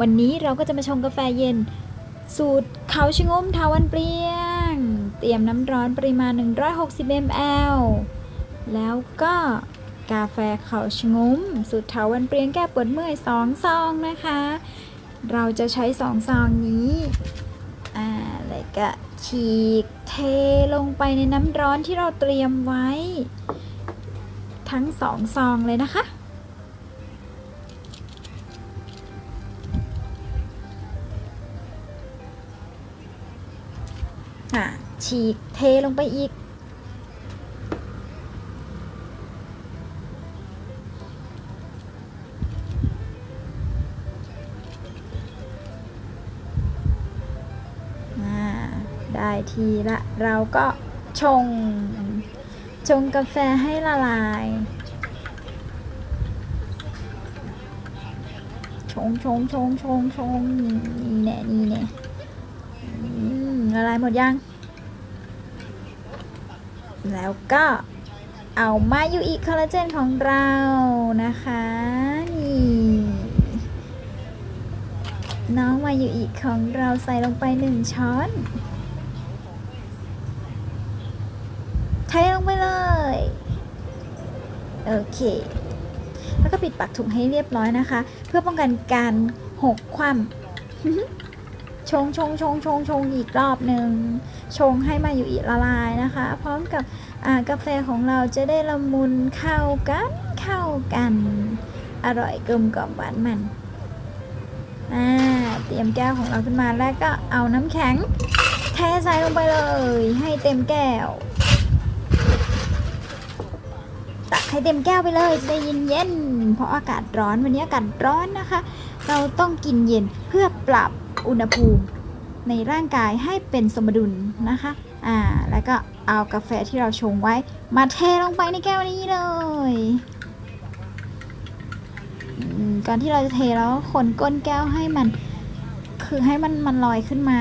วันนี้เราก็จะมาชงกาแฟเย็น สูตรเขาชะงมทาวันเปรี้ยง เตรียมน้ำร้อนปริมาณ 160 ml แล้วก็กาแฟเขาชะงมสูตรเทาวันเปรี้ยงแก้ปวดเมื่อย2ซองนะคะ เราจะใช้2ซองนี้อ่าแล้วก็ฉีกเทลงไปในน้ำร้อนที่เราเตรียมไว้ ทั้งสองซองเลยนะคะ ฉีกเทลงไปอีกอ่าได้ทีละเราก็ชง ชงกาแฟให้ละลาย ชงชงชงชงชงนี่แน่นี่แน่อืมละลายหมดยัง แล้วก็เอามายูอีคอลลาเจนของเรานะคะ นี่ น้องมายูอีของเราใส่ลงไปหนึ่งช้อนเทลงไปเลย โอเค แล้วก็ปิดปากถุงให้เรียบร้อยนะคะ เพื่อป้องกันการหกคว่ำ ชงชงชงชงชงอีกรอบหนึ่งชงให้มาอยู่อีละลายนะคะ พร้อมกับกาแฟของเราจะได้ละมุนเข้ากันเข้ากัน อร่อยกลมกล่อมหวานมันเตรียมแก้วของเราขึ้นมาแล้วก็เอาน้ำแข็งเทใส่ลงไปเลย ให้เต็มแก้วตักให้เต็มแก้วไปเลยจะได้เย็นเย็นเพราะอากาศร้อนวันนี้อากาศร้อนนะคะ เราต้องกินเย็นเพื่อปรับ อุณหภูมิในร่างกายให้เป็นสมดุลนะคะ อ่า แล้วก็เอากาแฟที่เราชงไว้ มาเทลงไปในแก้วนี้เลยก่อนที่เราจะเทแล้วคนก้นแก้วให้มัน คือให้มันมันลอยขึ้นมา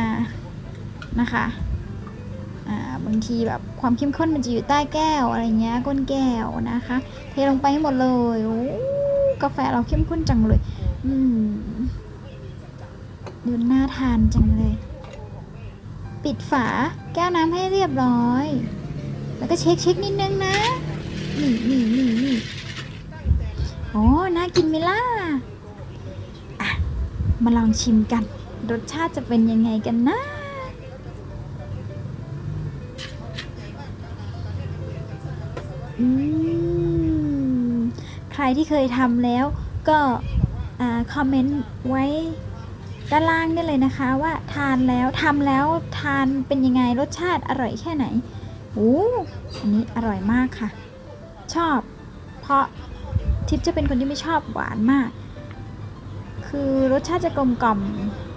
นะคะ อ่า บางทีแบบความเข้มข้นมันจะอยู่ใต้แก้วอะไรเงี้ยก้นแก้วนะคะ เทลงไปให้หมดเลย โอ้ กาแฟเราเข้มข้นจังเลย อืม ดูน่าทานจังเลย ปิดฝาแก้วน้ำให้เรียบร้อย แล้วก็เช็คเช็คนิดนึงนะ นี่นี่นี่นี่โอ้น่ากินไหมล่ะอะมาลองชิมกัน รสชาติจะเป็นยังไงกันนะอืม ใครที่เคยทำแล้วก็อ่าคอมเมนต์ไว้ ด้านล่างได้เลยนะคะว่าทานแล้วทำแล้วทานเป็นยังไงรสชาติอร่อยแค่ไหนโอ้อันนี้อร่อยมากค่ะ ชอบ เพราะทิพย์จะเป็นคนที่ไม่ชอบหวานมาก คือรสชาติจะกลมกล่อม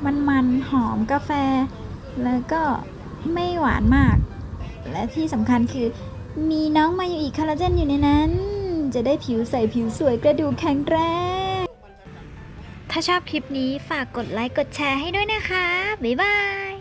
มันมันๆหอมกาแฟ แล้วก็ไม่หวานมาก และที่สำคัญคือมีน้องมาอยู่อีกคอลลาเจนอยู่ในนั้น จะได้ผิวใสผิวสวยกระดูกแข็งแรง ถ้าชอบคลิปนี้ฝากกดไลค์กดแชร์ให้ด้วยนะคะ บ๊ายบาย